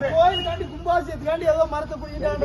கோயிலுக்காண்டி கும்பாசியத்துக்காண்டி ஏதோ மரத்தை பிடிக்கிட்டாங்க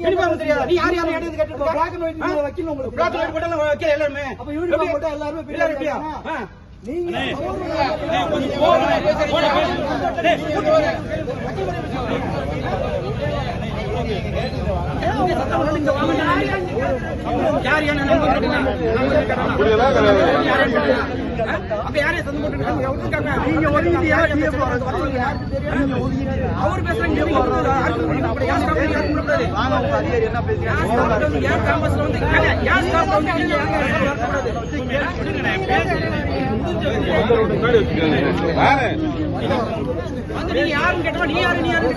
யூனிஃபார்ம் தெரியாதா? நீ யார் யாரை? நீங்க வைக்கல உங்களுக்கு. வைக்கல எல்லாருமே. அப்ப யூனிஃபார்ம் எல்லாருமே யார் யாரை? அப்ப? அவர் பேசுறாங்க நீங்க ஒதுங்குறது. ஆர்கியூ பண்ணி அப்படி யார் ஸ்டாப் நீ யாரு நீ யாரு